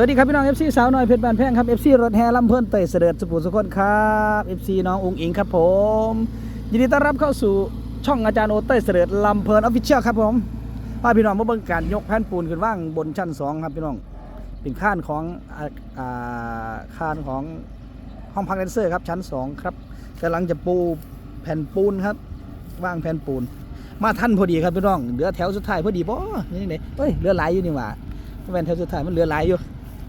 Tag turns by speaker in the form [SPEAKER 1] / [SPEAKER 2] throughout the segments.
[SPEAKER 1] วัสดีครับพี่น้อง FC สาวน้อยเพชรบานแพงครับ FC รถแห่ลำเพิ่นเตยเสด็จสปูสุคนครับ FC น้ององค์อิงครับผม ยินดีต้อนรับเข้าสู่ช่องอาจารย์โอเตยเสด็จลำเพลินออฟฟิเชียลครับผมพาพี่น้องมาเบิ่งการยกแผ่นปูนขึ้นว่างบนชั้นสองครับพี่น้องเป็นข้านของอ่าอ่าข้านของห้องพักแดนเซอร์ครับชั้นสองครับกำลังจะปูแผ่นปูนครับว่างแผ่นปูน มาท่านพอดีครับพี่น้องเหลือแถวสุดท้ายพอดีบ่นี่นี่เอ้ยเหลือหลายอยู่นี่หว่าแม่นแถวสุดท้ายมันเหลือหลายอยู่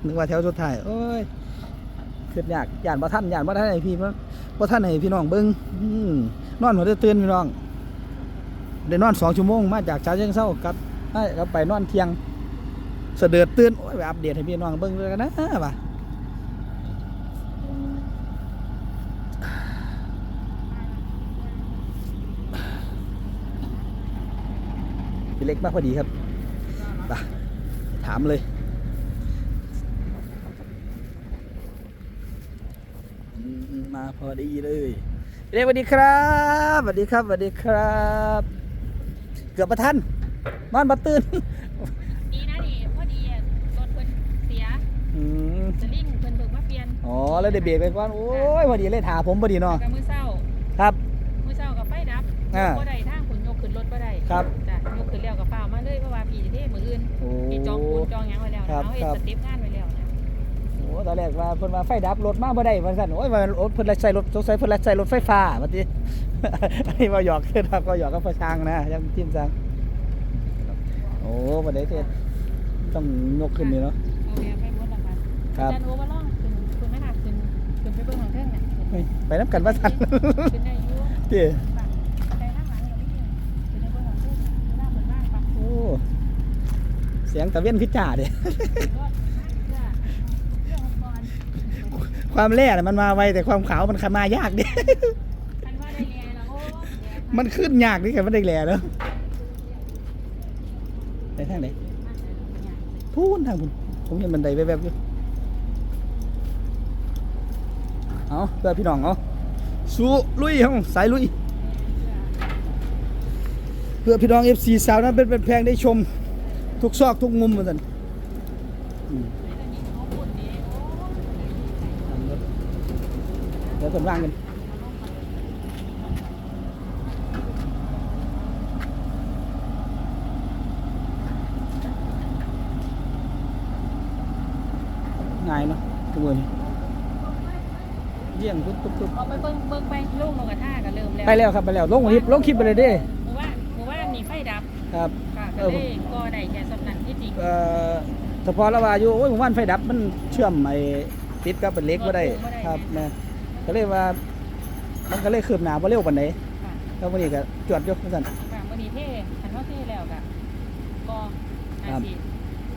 [SPEAKER 1] นึกว่าแถวสุดท้ายโอ้ยเขึ้นยากย่านบ่ท่านหยานบ่ท่านให้พี่บ่บ่ท่านให้พี่น้องเบิ่งนอนหัวจะตื่นพี่น้องได้นอนสองชั่วโมงมาจากเช้าเช้าเช้ากับได้กลับไปนอนเที่ยง เสด็จตื่นโอ้ยไปอัปเดตให้พี่น้องเบิ่งด้วยกันนะว่ะพี่เล็กมากพอดีครับไปถามเลย อืมมา พอดีเลยเรียกสวัสดีครับสวัสดีครับสวัสดีครับ เกือบประทันนอนมาตื่น
[SPEAKER 2] ดีนะนี่พอดีอะรถเพิ่นเสีย
[SPEAKER 1] อืม
[SPEAKER 2] สลิงเพิ่นเบิกมาเปลี่ยน
[SPEAKER 1] อ๋อแล้วได้เบรกไปก่อนโอ้ยพอดีเลยถาผมพอดีเนาะ
[SPEAKER 2] แล้วก็มื้อเช้า
[SPEAKER 1] ครับ
[SPEAKER 2] มื้อเช้ากับไฟดับ
[SPEAKER 1] อ่า
[SPEAKER 2] บ่ได้ทางขนยกขึ้นรถบ่ได้
[SPEAKER 1] ครับ
[SPEAKER 2] จ้ะยกขึ้นแล้วก็ฟ้าวมาเลยเพราะว่าพี่สิเด้มื้ออื่น
[SPEAKER 1] โอ้
[SPEAKER 2] พี่จองปูนจองหยังไว้แล้ว
[SPEAKER 1] ครั
[SPEAKER 2] นะ
[SPEAKER 1] บ
[SPEAKER 2] เอาเฮ็ด
[SPEAKER 1] ครับ
[SPEAKER 2] สเต็ปงานไว้ แล้วนะ
[SPEAKER 1] โหตอนแรกว่าเพิ่นว่าไฟดับรถมาบ่ได้ว่าซั่นโอ้ยว่าโอ้เพิ่นเลยใส่รถสงสัยเพิ่นเลยใส่รถไฟฟ้าว่าติอันนี้ว่าหยอกเด้อครับก็หยอกกับพ่อช้างนะยังจิ้มซังโอ้บ่ได้เฮ็ดต้องยกขึ้นนี่เนาะ
[SPEAKER 2] เอาแม่ไปหมดแล้วค่ะ
[SPEAKER 1] ครับ
[SPEAKER 2] อาจารย์โอมาลองขึ้นขึ้นแม่นาขึ้นขึ้นไปเบิ่งทางเทิงน่ะ
[SPEAKER 1] เฮ้ยไปนํกันว่าซั่น
[SPEAKER 2] ขึ้นได้อยู่
[SPEAKER 1] ติ
[SPEAKER 2] ฝั่งไปทางหลังก็มีขึ้นไปเบิ่งทางเทิงน่ะเวลาเพิ่นว่างปะ
[SPEAKER 1] โอ้เสียงตะเวียนคือจ่าเด้
[SPEAKER 2] รถจ้ะเรื่องของก่อน
[SPEAKER 1] ความแร่น่ะมันมาไวแต่ความขาวมันขามายากดิ
[SPEAKER 2] คันว่าได้แลแล้วโอ้แล
[SPEAKER 1] มันขึ้นยากนี่แค่มันได้แหล่เนาะไปทางไหนพูนทางคุณผมเห็นบันไดแวบๆอยู่เอาเพื่อพี่น้องเอาสู้ลุยห้องสายลุย เพื่อพี่น้อง FC สาวนั้นเป็นเป็นแพงได้ชม ทุกซอกทุกมุมเหมือนกันอืมเดี๋ ยวคนว่างกันง่ายเนาะทุกคนเยี่ยงปุ๊บปุ๊บปุ๊บ
[SPEAKER 2] เอาไปเบิ่งเบิ่งไปลูกนกกระทาก็เริ่มแล้ว
[SPEAKER 1] ไปแล้วครับไปแล้วลงคลิปลงคลิปไปเลยเดิ
[SPEAKER 2] หมู่บ้านหมู่บ้านนี่ไฟดับ
[SPEAKER 1] ครับ
[SPEAKER 2] ค่ะ
[SPEAKER 1] เอ
[SPEAKER 2] ก็
[SPEAKER 1] อ
[SPEAKER 2] เลยก็ได้แค่สำนันที่จริง
[SPEAKER 1] เอ่อเฉพาะละว่าอยู่โอ้ยผมว่าไฟดับมันเชื่อมไอ้ติดกับเป็นเหล็กบ่ได้ครับแม่ ก็เลยว่า มันก็เลยคืบหน้าบ่เร็วปานใด
[SPEAKER 2] ค่ะ
[SPEAKER 1] แล้ววันนี้ก็จวดยกซั่น
[SPEAKER 2] ค่ะมื้อนี้เท่คันว่าเท่แล้วก็ก็นา
[SPEAKER 1] ครับ
[SPEAKER 2] ที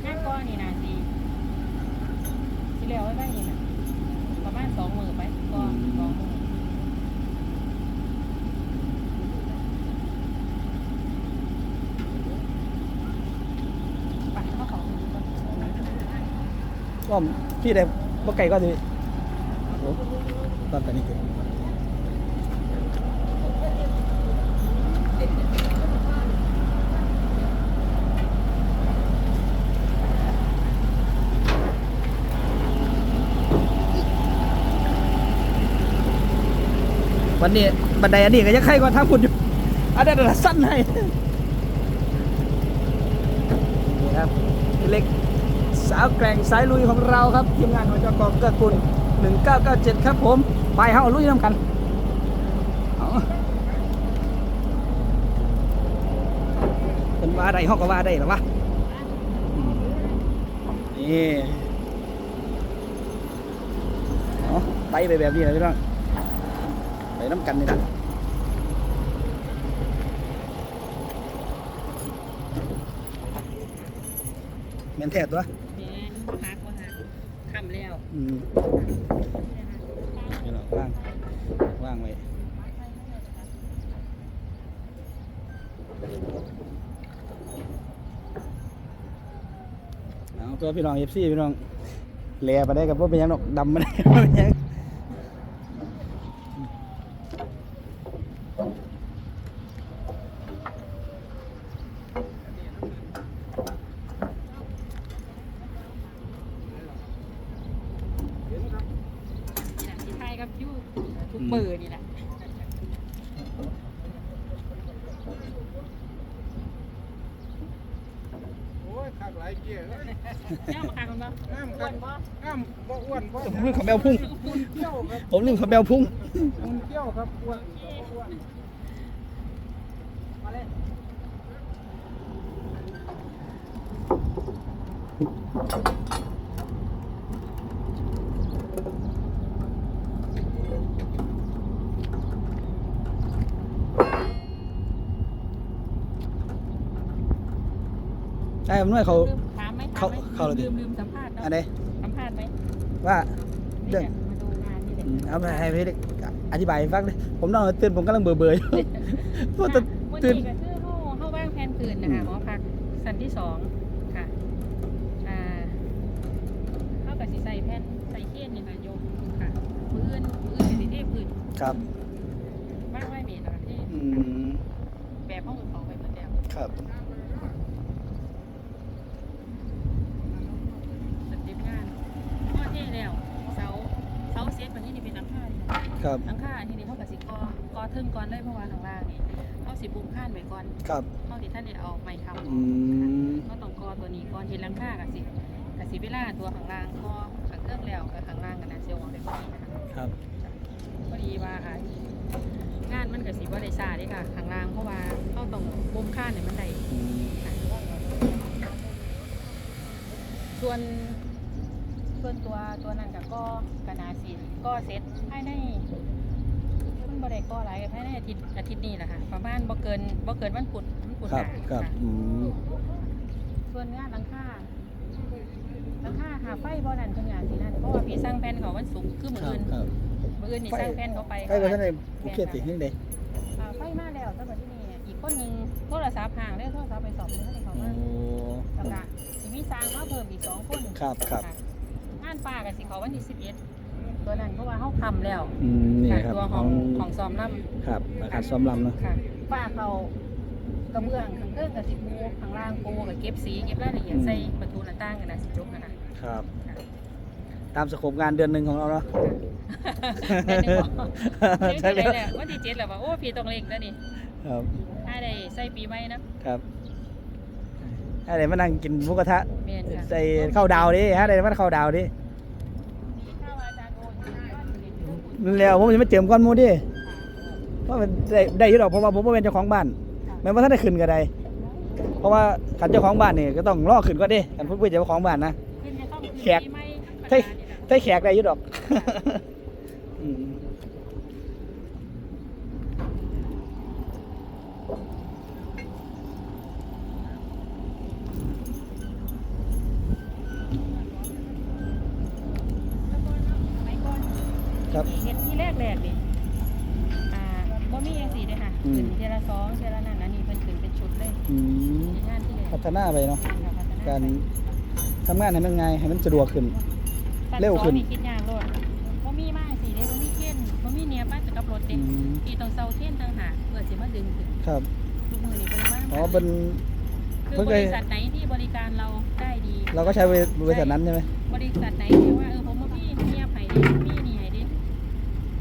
[SPEAKER 2] งานก็นี่นาทีสิแล้วไว้ไว้นี่น่ะประมาณ2มื้อไปก็สองมื้อไปเข้าของก่อน
[SPEAKER 1] ก็พี่ได้บ่ไกลก็สิโอ้ ตอนตอนนี้คือวันนี้บันไดอันนี้ก็ยังใครก็ทำคุณอยู่อันนั้นนะสั้นให้นี่ครับเล็กสาวแกร่งสายลุยของเราครับ ทีมงานของจกเกิดกุล1997 ครับผม ไปเฮาลุยน้ำกันเอาเป็นว่าได้ห้องก็ว่าได้หรอวะอืมนี่เอาไปไปแบบนี้เลยพี่น้องไปน้ำกันนี่นะแม่นแท้ตัว
[SPEAKER 2] แหมหักบ่หักค่ำแล้ว
[SPEAKER 1] อืม นี่หรอว่างว่างไว้เอาตัวพี่น้องเอฟซีพี่น้องแลไปได้กับว่าเป็นยังดอกดำไม่ได้บ่เป็นยัง
[SPEAKER 2] คิว ทุกเบอร์นี่แหละ
[SPEAKER 3] โอ้ยคักหลายเกียร์เลย
[SPEAKER 2] เจ้ามาขายกันบ่
[SPEAKER 3] น้ำ
[SPEAKER 2] อ้
[SPEAKER 3] กั
[SPEAKER 2] วนนบ่
[SPEAKER 3] น้ำบ่อ้วนบ่
[SPEAKER 1] ผมลืมขับแมวพุ่ง
[SPEAKER 3] มุนเกี้ยวครับ
[SPEAKER 1] ผมลืมขับแมวพุ่ง
[SPEAKER 3] มุนเกี้ยวครับอ้วนบ่อ้วน
[SPEAKER 2] มาเลย
[SPEAKER 1] ช่ผมด้วยเขา
[SPEAKER 2] ลืมถามไหม
[SPEAKER 1] เขา
[SPEAKER 2] ถมไหม
[SPEAKER 1] เขาเลยดิ
[SPEAKER 2] ลืมลืมสัมภาษณ์เนาะ
[SPEAKER 1] อันไหน
[SPEAKER 2] สัมภาษณ์ไหม
[SPEAKER 1] ว่า
[SPEAKER 2] นี่
[SPEAKER 1] เรื่อง
[SPEAKER 2] แหละมาดูงานนี่แหละ
[SPEAKER 1] อืมเอาไปให้พี่ได้อธิบายให้ฟังเลยผมนอนตื่นผมกำลังเบื่อเบื่อๆอยู่เพราะ
[SPEAKER 2] วัน
[SPEAKER 1] จะ
[SPEAKER 2] นี้
[SPEAKER 1] ตื่น
[SPEAKER 2] ก็คือเข้าเข้าบ้างแผนคืนนะคะ
[SPEAKER 1] อืม
[SPEAKER 2] หอพักสันที่สองค่ะอ่าเข้ากับสีใส่แผ่นใส่เทียนนี่ค่ะโยมค่ะมืออื่นมืออื่นสีเทพพื้น
[SPEAKER 1] ครับ
[SPEAKER 2] บ้างไหวเมตรนะคะที่
[SPEAKER 1] อืม
[SPEAKER 2] แบบห้องอื่นของไปเหมือนเดิม
[SPEAKER 1] ครับ
[SPEAKER 2] สเต็ปงานพ่อเท่แล้วเสาเสาเซตวันนี้นี่เป็นหลังคานี่นะ ครับ หลังคาอันนี้นี่เขากับสิกอกอเทิงก่อนเลยเพราะว่าข้างล่างนี่เขาสิบุ้มข้านไว้ก่อน
[SPEAKER 1] ครับ
[SPEAKER 2] เขาที่ท่านได้เอาไม้คำ
[SPEAKER 1] อืม
[SPEAKER 2] ก็ต้องกอตัวนี้ก่อนเห็นหลังคากับสิกับสิเวลาตัวข้างล่างกอข้างเครื่องแล้วกับข้างล่างกันนะเซลล์ของเด็กนี้นะคะ
[SPEAKER 1] ครับ
[SPEAKER 2] พอดีว่าอ่างานมันกับสิว่าได้ซาเด้ค่ะข้างล่างเพราะว่าเขาต้องบุ้มข้านเนี่ยมันได้
[SPEAKER 1] อืม
[SPEAKER 2] ส่วน ส่วนตัวตัวนั้นกับก็กระนาสิก็เสร็จภายในมันบ่ได้ก็หลายภายในอาทิตย์อาทิตย์นี้แหละค่ะประมาณบ่เกินบ่เกินวันพุธวันพุธ
[SPEAKER 1] ค
[SPEAKER 2] ห
[SPEAKER 1] รับ
[SPEAKER 2] น้า
[SPEAKER 1] ครับ
[SPEAKER 2] ค่ะ
[SPEAKER 1] อืม
[SPEAKER 2] ส่วนงานหลังคาหลังคาหาไฟบ่นั่นเพิ่นงานสินั่นเพราะว่าพี่สร้างแผ่นเขาวันศุกร์คือมื้อ
[SPEAKER 1] ครับ
[SPEAKER 2] อื่น
[SPEAKER 1] ครับ
[SPEAKER 2] มื้ออื่นนี่สร้างแผ่นเขาไป
[SPEAKER 1] ใกล้กว่าท่านในภูเก็ตสิยังไง
[SPEAKER 2] อ่าไฟมาแล้วแต่ว่าที่นี่อีกคนหนึงโทรศัพท์ห่างได้โทรศัพท์ไปสอบนึงให้เขา
[SPEAKER 1] โอ้
[SPEAKER 2] มาแล้วก็สิมีสร้างมาเพิ่มอีกสองคน
[SPEAKER 1] ครับครับะ
[SPEAKER 2] งานป้ากับสิเขาวันที่11ตัวนั้นเพราะว่าเฮาทำแล้ว
[SPEAKER 1] อืมนี่
[SPEAKER 2] ค่ะ
[SPEAKER 1] ครับ
[SPEAKER 2] ตัวของของซ้อมล
[SPEAKER 1] ครับอาคารซ้อมลำเนาะำ
[SPEAKER 2] ค่ะป้าเขากระเบื้องข้างเทิงกับสิปูข้างล่างปูกับเก็บสีเก็บรายละเอียดใส่ประตูหน้าต่างกันนะสิจบนะคะ
[SPEAKER 1] ครับ
[SPEAKER 2] ค่ะ
[SPEAKER 1] ตามสโคปงานเดือนหนึ่งของเราเนาะ
[SPEAKER 2] ได้หนึ่งบอก
[SPEAKER 1] ใช่
[SPEAKER 2] ใช่
[SPEAKER 1] แล้
[SPEAKER 2] เลยววันที่เจ็ดแล้วว่าโอ้พี่ต้องเล็กแล้วนี่
[SPEAKER 1] ครับ
[SPEAKER 2] ถ้าได้ใส่ปีใหม่นะครับ
[SPEAKER 1] อะไรมานั่งกินหมุกกระทะ
[SPEAKER 2] เมียนค่ะ
[SPEAKER 1] ใส่ข้าวดาวดิฮะอะไรมาข้าวดาวดิ
[SPEAKER 2] ข้าวอาจารย์โอนอยู่บ้านอยู่นี่
[SPEAKER 1] นั่นแล้วผมจะไม่เตรียมก้อนหมูดิเพราะมันได้ได้อยี่ดอกเพราะว่าผมบ่เป็นเจ้าของบ้าน แม้ว่าท่านได้ขึ้นก็ได้ เพราะว่าขันเจ้าของบ้านนี่ก็ต้องรอขึ้นก็ดิกันพูดเพื่อเจ้าของบ้านนะ
[SPEAKER 2] ขึ้นจะต้องขึ้น
[SPEAKER 1] แขก
[SPEAKER 2] ปีใหม่ธรรม
[SPEAKER 1] ใช่
[SPEAKER 2] ดานี่นะ
[SPEAKER 1] ใช่แขกได้อยี่ดอก อืม
[SPEAKER 2] แล้วก็เนาะสมัยก่อน
[SPEAKER 1] ครับ
[SPEAKER 2] เห็นที่แรกแรกนี่อ่าบ่มีอย่างสี่เลยค่ะ
[SPEAKER 1] อืม
[SPEAKER 2] ขึ้นเทยละสองเทยละนั่นอันนี้เพิ่นขึ้นเป็นชุดเลย
[SPEAKER 1] อืม
[SPEAKER 2] ที่งานที่แรก
[SPEAKER 1] พัฒนาไปเนาะ
[SPEAKER 2] ค่ะพัฒนา
[SPEAKER 1] การ
[SPEAKER 2] ไป
[SPEAKER 1] ทำงานให้มันง่ายให้มันสะดวกขึ้น
[SPEAKER 2] ตัด
[SPEAKER 1] เร็วขึ้น
[SPEAKER 2] สองนี่คิดยากโลดบ่มีมากสิเด้บ่มีเทียนบ่มีเนียบ้านกับรถ
[SPEAKER 1] อื
[SPEAKER 2] เด้
[SPEAKER 1] ม
[SPEAKER 2] ที่ต้องเซาเทียนต่างหากเพื่อสิมาดึงขึ้น
[SPEAKER 1] ครับ
[SPEAKER 2] ทุกมื้อนี้เพิ่นมา
[SPEAKER 1] อ๋อเป็น
[SPEAKER 2] คือ
[SPEAKER 1] เพิ่ง
[SPEAKER 2] บ
[SPEAKER 1] เคย
[SPEAKER 2] ริษัทไหนที่บริการเราได้ดี
[SPEAKER 1] เราก็ใช้บริษัทนั้นใช่ไหม
[SPEAKER 2] บริษัทไหนที่ว่าเออผมบ่มีเนียบให้ดิมีนี่ให้ดิ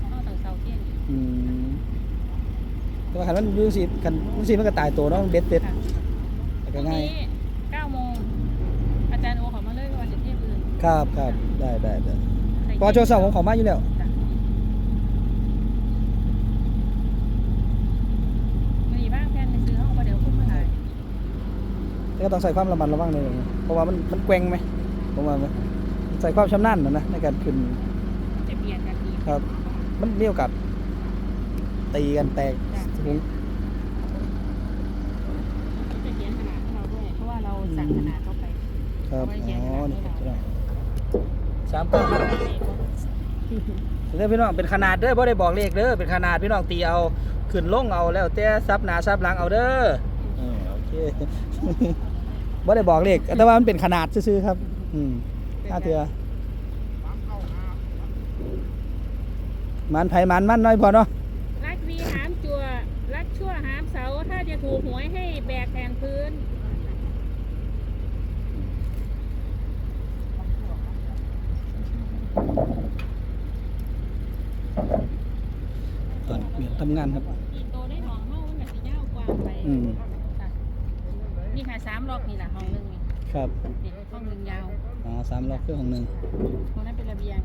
[SPEAKER 2] เฮาต้องเซาเทียน
[SPEAKER 1] อืม แต่ว่าขันมันอยูสิขันอยูสิมันก็ตายตัวเนาะเด็ดเด็ด
[SPEAKER 2] ค่ะ
[SPEAKER 1] แต่
[SPEAKER 2] พ
[SPEAKER 1] ก็
[SPEAKER 2] รุ่ง
[SPEAKER 1] ง่าย
[SPEAKER 2] นี้9โมงอาจารย์โอเขอมาเลยว่าจะเทพอื่น
[SPEAKER 1] ครับครับได้ได้ได้
[SPEAKER 2] ใส่
[SPEAKER 1] เพอโชว์สองผมขอมาอยู่แล้ว
[SPEAKER 2] จ้ะมื้อนี้บ้างแผนไปซื้อเฮาบ่เดี๋ยวคุณมาหาย
[SPEAKER 1] แต่ก็ต้องใส่ความระมัดระวังเลยเพราะว่ามันมันแกว่งไหมผมว่าไหมใส่ความชำนาญนะนะในการขึ้น
[SPEAKER 2] จะเปลี่ยนกันอีก
[SPEAKER 1] ครับ มันมีโอกาสตีกันแตก
[SPEAKER 2] จ้ะ
[SPEAKER 1] ผม
[SPEAKER 2] จะเขียนขนาดให้เราด้วย เพราะว่าเราสั่งขนาดเข้าไป
[SPEAKER 1] ครับ
[SPEAKER 2] เอาไว้เขียน
[SPEAKER 1] อ๋อ
[SPEAKER 2] ขนาด
[SPEAKER 1] นี่
[SPEAKER 2] ให้
[SPEAKER 1] ครับ
[SPEAKER 2] เรา
[SPEAKER 1] สามก้อนเด้อพี่น้องเป็นขนาดเด้อบ่ได้บอกเลขเด้อเป็นขนาดพี่น้องตีเอาขึ้นลงเอาแล้วแต่ซับหน้าซับหลังเอาเด้อเออโอเคบ่ได้บอกเลขแต่ว่ามันเป็นขนาดซื่อๆครับ อืมห้าเถื่อมันไผมันมันน้อยพอเนาะ
[SPEAKER 2] รักวีหามจัว รักชั่วหามเสาถ้าจะถูกหวยให้แบกแทนพื้น
[SPEAKER 1] อตอนเปลี่ยนทำงานครับ
[SPEAKER 2] อีโตได้ห้องเฮามันก็สิยาวกว่าไป
[SPEAKER 1] อืม
[SPEAKER 2] ค่ะนี่ค่ะสามล็อกนี่ล่ะห้องหนึงนี่
[SPEAKER 1] ครับ
[SPEAKER 2] นี่ห้องหนึงยาว
[SPEAKER 1] อ๋อสามล็อกคือของหนึ่ง
[SPEAKER 2] ตรงนั้นเป็นระเบียง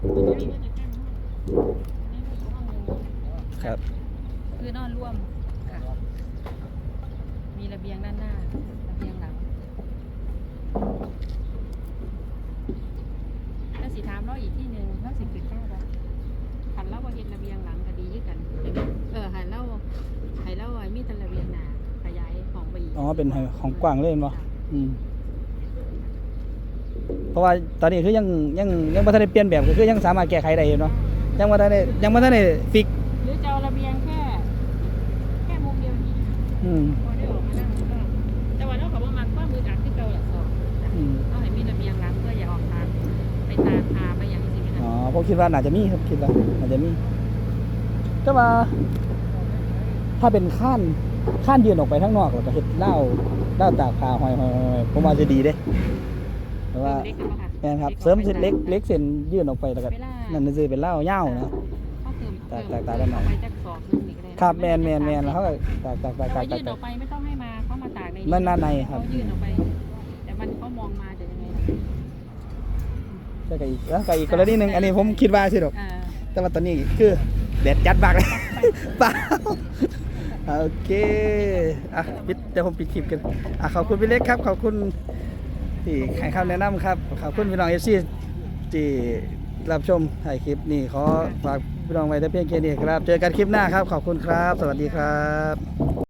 [SPEAKER 2] ตรงนี้ก็จะกั้นห้องนี่ก็อีกห้องหนึง
[SPEAKER 1] ครับ
[SPEAKER 2] คือนอนร่วมค่ะ มีระเบียงด้านหน้า ระเบียงหลังถ้าสิถามเราอีกที่หนึ่งเราสิขึ้นเข้าบ่หันเราว่าเห็นระเบียงหลังก็ดีคือกัน เออหันเราให้เราไว้มีแต่ระเบียงหน้าขยายของไปอีก
[SPEAKER 1] อ๋อเป็นของกว้างเลยเห็นบ่อืมเพราะว่าตอนนี้คือยังยังยังบ่ทันได้เปลี่ยนแบบก็คือยังสามารถแก้ไขได้อยู่เนาะยังบ่ทันได้ยังบ่ทันได้ฟิก
[SPEAKER 2] หรือจะเอาระเบียงแค่ แค่มุมเดียวนี้
[SPEAKER 1] อืม
[SPEAKER 2] ไปตาพาไปอย่างนี้สิไหม
[SPEAKER 1] อ๋อ
[SPEAKER 2] คะ
[SPEAKER 1] ผมคิดว่าน่าจะมีครับคิดว่าน่าจะมีแต่ว่าถ้าเป็นข้านข้านยืนออกไปข้างนอกแล้วก็เฮ็ดเหล้าเหล้าตากผ้าห้อยๆๆผมว่าจะดีเด้แต่ว่า
[SPEAKER 2] เล็กกันปะคะ
[SPEAKER 1] แม่นครับเสริมเส้นเล็กเล็กเส้นยื่นออกไปแล้วก็
[SPEAKER 2] เวลา
[SPEAKER 1] นั่นสิเป็นเหล้าเหย้านะ
[SPEAKER 2] เขาเติม
[SPEAKER 1] แตก
[SPEAKER 2] เติม
[SPEAKER 1] แตกต่างกันหน่อย
[SPEAKER 2] เไปจากสอบนึงนี่ก็ได้
[SPEAKER 1] ครับแมนแมนแมนแล้วเขาก็ตากตากตาก
[SPEAKER 2] แต่
[SPEAKER 1] ตาก
[SPEAKER 2] ว่า
[SPEAKER 1] ตาก
[SPEAKER 2] ยื่นออกไปไม่ต้องให้มาเขามาตากใน
[SPEAKER 1] นั่นด้านในครับ
[SPEAKER 2] เขายื่นออกไป แต่มันเขามองมาจะยังไงล่ะ
[SPEAKER 1] แล้วก็อีกแล้วก็อีกกรณีหนึงอันนี้ผมคิดว่าสิดอก
[SPEAKER 2] อ่า
[SPEAKER 1] แต่ว่าตอนนี้คือแดดจัดมากเลยเปล่าโอเคอะปิดเดี๋ยวผมปิดคลิปกันอะขอบคุณพี่เล็กครับ ขอบคุณที่ให้คำแนะนำครับ ขอบคุณพี่น้องเอฟซีที่รับชมถ่ายคลิปนี่ขอฝากพี่น้องไว้แต่เพียงแค่นี้ครับ เจอกันคลิปหน้าครับ ขอบคุณครับ สวัสดีครับ